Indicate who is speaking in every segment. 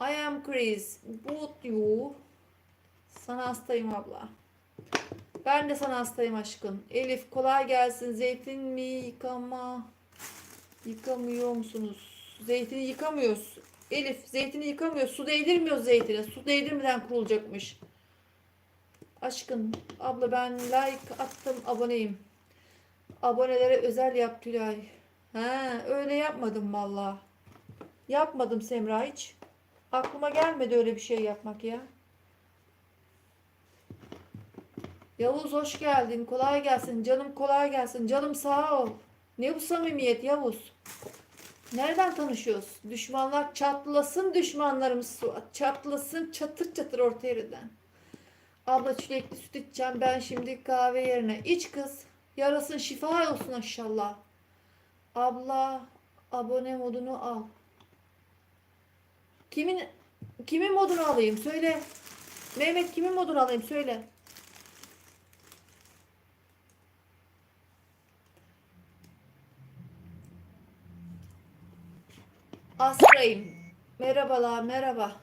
Speaker 1: I am Chris. But you. Sana hastayım abla. Ben de sana hastayım aşkım. Elif kolay gelsin. Zeytin mi yıkama? Yıkamıyor musunuz? Zeytini yıkamıyoruz. Elif zeytini yıkamıyoruz. Su değdirmiyoruz zeytine. Su değdirmeden kurulacakmış. Aşkım abla ben like attım aboneyim. Abonelere özel yap Tülay. He öyle yapmadım valla. Yapmadım Semra hiç. Aklıma gelmedi öyle bir şey yapmak ya. Yavuz hoş geldin. Kolay gelsin. Canım kolay gelsin. Canım sağ ol. Ne bu samimiyet Yavuz? Nereden tanışıyoruz? Düşmanlar çatlasın düşmanlarımız. Çatlasın çatır çatır orta yerinden. Abla çilekli süt içeceğim ben şimdi kahve yerine. İç kız. Yarasın şifa olsun inşallah. Abla abone modunu al. Kimin kimin modunu alayım söyle. Mehmet kimin modunu alayım söyle. Asra'yım. Merhabalar merhaba.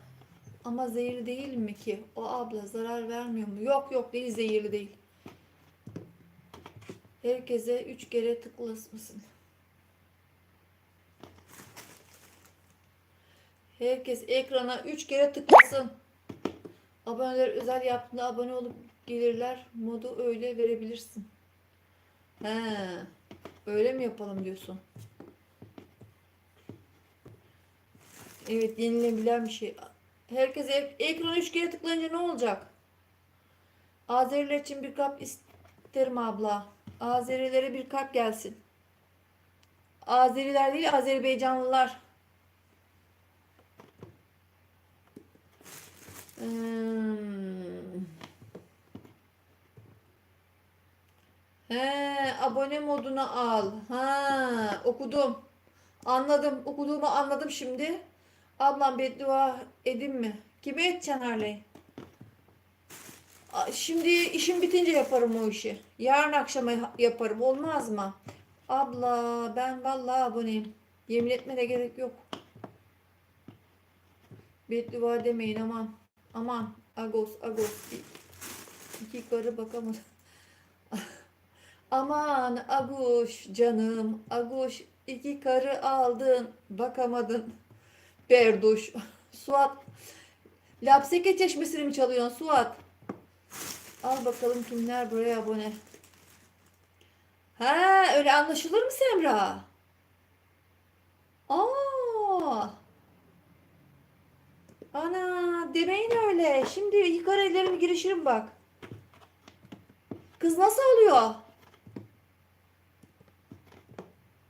Speaker 1: Ama zehirli değil mi ki? O abla zarar vermiyor mu? Yok yok değil zehirli değil. Herkese üç kere tıklasın. Herkes ekrana üç kere tıklasın. Aboneler özel yaptığında abone olup gelirler. Modu öyle verebilirsin. He, öyle mi yapalım diyorsun? Evet yenilebilen bir şey. Herkes ek- ekrana üç kere tıklayınca ne olacak? Azeriler için bir kap isterim abla. Azerilere bir kap gelsin. Azeriler değil Azerbaycanlılar. Hmm. He, abone moduna al. Ha, okudum. Anladım. Okuduğumu anladım şimdi. Ablam beddua edin mi? Kime edeceksin Harley? Şimdi işim bitince yaparım o işi. Yarın akşama ya- yaparım. Olmaz mı? Abla ben vallahi aboneyim. Yemin etme de gerek yok. Beddua demeyin aman. Aman. Agos, Agos. İki karı bakamadı. Aman Aguş canım. Aguş iki karı aldın. Bakamadın. Berduş. Suat. Lapseke çeşmesini mi çalıyorsun Suat? Al bakalım kimler buraya abone. Ha öyle anlaşılır mı Semra? Aa. Ana demeyin öyle. Şimdi yıkar ellerimi girişirim bak. Kız nasıl oluyor?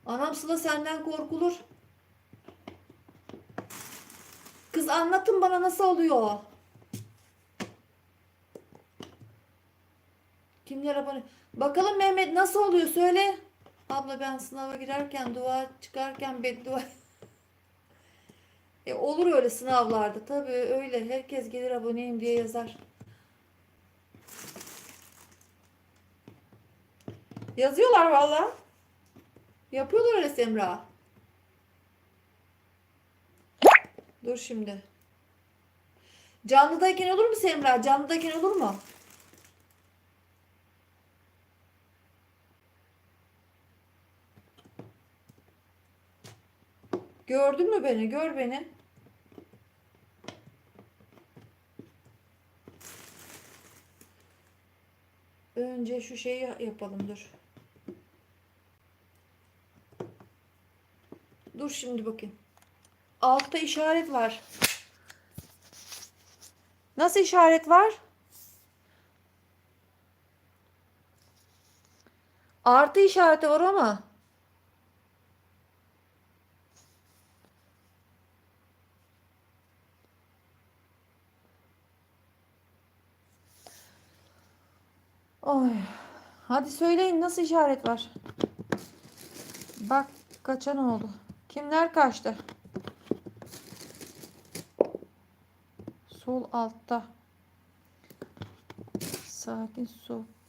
Speaker 1: Anam Sıla senden korkulur. Kız anlatın bana nasıl oluyor? Kimler abone? Bakalım Mehmet nasıl oluyor söyle. Abla ben sınava girerken dua çıkarken beddua. E olur öyle sınavlarda tabii öyle. Herkes gelir aboneyim diye yazar. Yazıyorlar valla. Yapıyorlar öyle Semra. Dur şimdi. Canlıdayken olur mu Semra? Canlıdayken olur mu? Gördün mü beni? Gör beni. Önce şu şeyi yapalım dur. Dur şimdi bakayım. Altta işaret var. Nasıl işaret var? Artı işareti var ama. Oy. Hadi söyleyin nasıl işaret var? Bak kaçan oldu. Kimler kaçtı? Sol altta. Sakin sohbet.